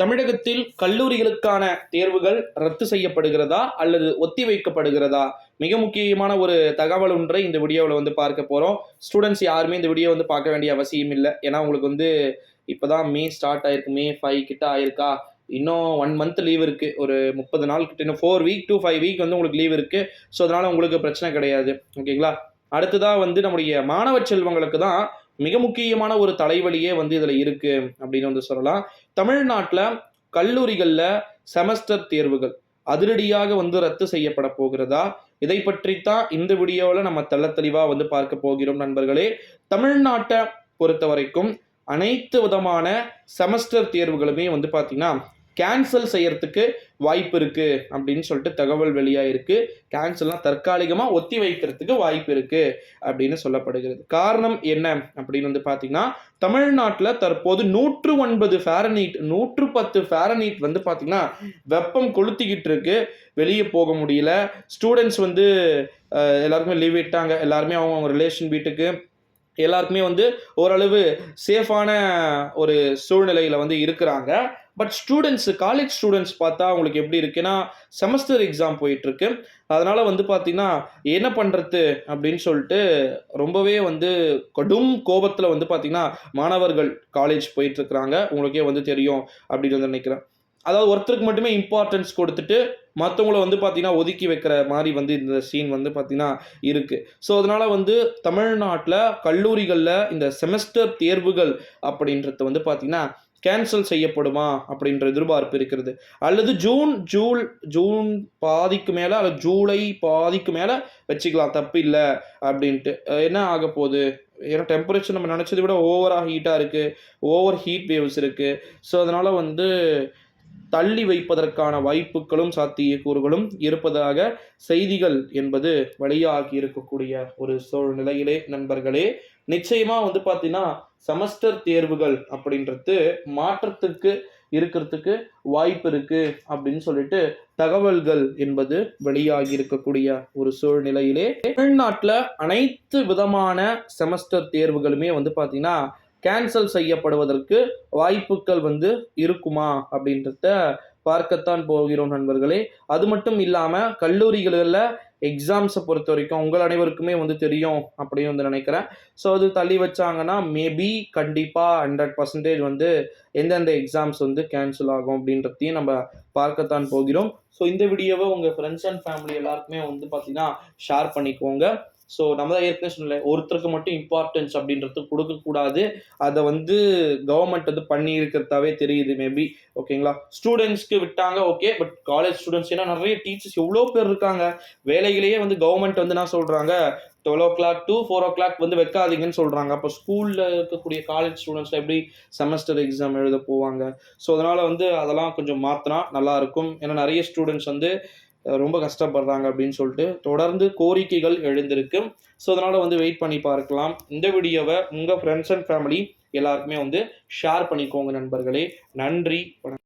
தமிழகத்தில் கல்லூரிகளுக்கான தேர்வுகள் ரத்து செய்யப்படுகிறதா அல்லது ஒத்தி வைக்கப்படுகிறதா? மிக முக்கியமான ஒரு தகவல் ஒன்றை இந்த வீடியோவில் வந்து பார்க்க போகிறோம் ஸ்டூடெண்ட்ஸ் யாருமே இந்த வீடியோ வந்து பார்க்க வேண்டிய அவசியம் இல்லை. ஏன்னா உங்களுக்கு வந்து இப்போ தான் மே ஸ்டார்ட் ஆயிருக்கு. மே ஃபைவ் கிட்ட ஆயிருக்கா? இன்னும் ஒன் மந்த் லீவ் இருக்குது ஒரு முப்பது நாள் கிட்ட இன்னும் four week to five week வந்து உங்களுக்கு லீவ் இருக்குது ஸோ அதனால் உங்களுக்கு பிரச்சனை கிடையாது. ஓகேங்களா அடுத்ததாக வந்து நம்முடைய மாணவ செல்வங்களுக்கு தான் மிக முக்கியமான ஒரு தலைவலியே வந்து இதில் இருக்குது அப்படின்னு வந்து சொல்லலாம். தமிழ்நாட்டில் கல்லூரிகளில் செமஸ்டர் தேர்வுகள் அதிரடியாக வந்து ரத்து செய்யப்பட போகிறதா? இதை பற்றித்தான் இந்த வீடியோவில் நம்ம தெள்ள தெளிவாக வந்து பார்க்க போகிறோம் நண்பர்களே. தமிழ்நாட்டை பொறுத்த வரைக்கும் அனைத்து விதமான செமஸ்டர் தேர்வுகளுமே வந்து பார்த்தீங்கன்னா கேன்சல் செய்யறதுக்கு வாய்ப்பு இருக்கு அப்படின்னு சொல்லிட்டு தகவல் வெளியாயிருக்கு கேன்சல்லாம் தற்காலிகமாக ஒத்தி வைக்கிறதுக்கு வாய்ப்பு இருக்கு அப்படின்னு சொல்லப்படுகிறது. காரணம் என்ன அப்படின்னு வந்து பார்த்தீங்கன்னா தமிழ்நாட்டில் தற்போது நூற்று ஒன்பது ஃபேரனீட் நூற்று பத்து ஃபேரனீட் வந்து பார்த்தீங்கன்னா வெப்பம் கொளுத்திக்கிட்டு இருக்கு. வெளியே போக முடியல. ஸ்டூடெண்ட்ஸ் வந்து எல்லாருக்குமே லீவ் விட்டாங்க. எல்லாருமே அவங்க அவங்க ரிலேஷன் வீட்டுக்கு. எல்லாருக்குமே வந்து ஓரளவு சேஃபான ஒரு சூழ்நிலையில் வந்து இருக்கிறாங்க. பட் ஸ்டூடெண்ட்ஸு காலேஜ் ஸ்டூடெண்ட்ஸ் பார்த்தா அவங்களுக்கு எப்படி இருக்குன்னா செமஸ்டர் எக்ஸாம் போயிட்டுருக்கு. அதனால் வந்து பார்த்திங்கன்னா என்ன பண்ணுறது அப்படின்னு சொல்லிட்டு ரொம்பவே வந்து கடும் கோபத்தில் வந்து பார்த்திங்கன்னா மாணவர்கள் காலேஜ் போயிட்டுருக்குறாங்க. உங்களுக்கே வந்து தெரியும் அப்படின்னு வந்து நினைக்கிறேன். அதாவது ஒருத்தருக்கு மட்டுமே இம்பார்ட்டன்ஸ் கொடுத்துட்டு மற்றவங்கள வந்து பார்த்திங்கன்னா ஒதுக்கி வைக்கிற மாதிரி வந்து இந்த சீன் வந்து பார்த்திங்கன்னா இருக்குது ஸோ அதனால் வந்து தமிழ்நாட்டில் கல்லூரிகளில் இந்த செமஸ்டர் தேர்வுகள் அப்படின்றது வந்து பார்த்திங்கன்னா கேன்சல் செய்யப்படுமா அப்படின்ற எதிர்பார்ப்பு இருக்கிறது. அல்லது ஜூன் ஜூல் ஜூன் பாதிக்கு மேலே அல்லது ஜூலை பாதிக்கு மேலே வச்சுக்கலாம் தப்பு இல்லை அப்படின்ட்டு என்ன ஆக போகுது? ஏன்னா டெம்பரேச்சர் நம்ம நினச்சதை விட ஓவராக ஹீட்டாக இருக்குது ஓவர் ஹீட் வேவ்ஸ் இருக்குது ஸோ அதனால் வந்து தள்ளி வைப்பதற்கான வாய்ப்புகளும் சாத்தியக்கூறுகளும் இருப்பதாக செய்திகள் என்பது வெளியாகி இருக்கக்கூடிய ஒரு சூழ்நிலையிலே நண்பர்களே நிச்சயமா வந்து பார்த்தீங்கன்னா செமஸ்டர் தேர்வுகள் அப்படின்றது மாற்றத்துக்கு இருக்கிறதுக்கு வாய்ப்பு இருக்கு அப்படின்னு சொல்லிட்டு தகவல்கள் என்பது வெளியாகி இருக்கக்கூடிய ஒரு சூழ்நிலையிலே. தமிழ்நாட்டில் அனைத்து விதமான செமஸ்டர் தேர்வுகளுமே வந்து பார்த்தீங்கன்னா கேன்சல் செய்யப்படுவதற்கு வாய்ப்புகள் வந்து இருக்குமா அப்படின்றத பார்க்கத்தான் போகிறோம் நண்பர்களே. அது மட்டும் இல்லாமல் கல்லூரிகளில் எக்ஸாம்ஸை பொறுத்த வரைக்கும் உங்கள் அனைவருக்குமே வந்து தெரியும் அப்படின்னு வந்து நினைக்கிறேன். ஸோ அது தள்ளி வச்சாங்கன்னா மேபி கண்டிப்பாக ஹண்ட்ரட் பர்சன்டேஜ் வந்து எந்தெந்த எக்ஸாம்ஸ் வந்து கேன்சல் ஆகும் அப்படின்றதையும் நம்ம பார்க்கத்தான் போகிறோம். ஸோ இந்த வீடியோவை உங்கள் ஃப்ரெண்ட்ஸ் அண்ட் ஃபேமிலி எல்லாருக்குமே வந்து பார்த்தீங்கன்னா ஷேர் பண்ணிக்கோங்க. ஸோ நம்ம தான் ஏற்கனவே சொல்லல ஒருத்தருக்கு மட்டும் இம்பார்ட்டன்ஸ் அப்படின்றது கொடுக்கக்கூடாது. அதை வந்து கவர்மெண்ட் வந்து பண்ணி இருக்கிறதாவே தெரியுது மேபி ஓகேங்களா ஸ்டூடெண்ட்ஸ்க்கு விட்டாங்க ஓகே பட் காலேஜ் ஸ்டூடெண்ட்ஸ் ஏன்னா நிறைய டீச்சர்ஸ் எவ்வளோ பேர் இருக்காங்க. வேலையிலேயே வந்து கவர்மெண்ட் வந்து என்ன சொல்கிறாங்க twelve o'clock to four o'clock வந்து வைக்காதீங்கன்னு சொல்கிறாங்க அப்போ ஸ்கூலில் இருக்கக்கூடிய காலேஜ் ஸ்டூடெண்ட்ஸ் எப்படி செமஸ்டர் எக்ஸாம் எழுத போவாங்க? ஸோ அதனால் வந்து அதெல்லாம் கொஞ்சம் மாற்றினா நல்லாயிருக்கும் ஏன்னா நிறைய ஸ்டூடெண்ட்ஸ் வந்து ரொம்ப கஷ்டப்படுறாங்க அப்படின்னு சொல்லிட்டு தொடர்ந்து கோரிக்கைகள் எழுந்திருக்கு. ஸோ அதனால் வந்து வெயிட் பண்ணி பார்க்கலாம். இந்த வீடியோவை உங்கள் ஃப்ரெண்ட்ஸ் அண்ட் ஃபேமிலி எல்லாருக்குமே வந்து ஷேர் பண்ணிக்கோங்க நண்பர்களே. நன்றி வணக்கம்.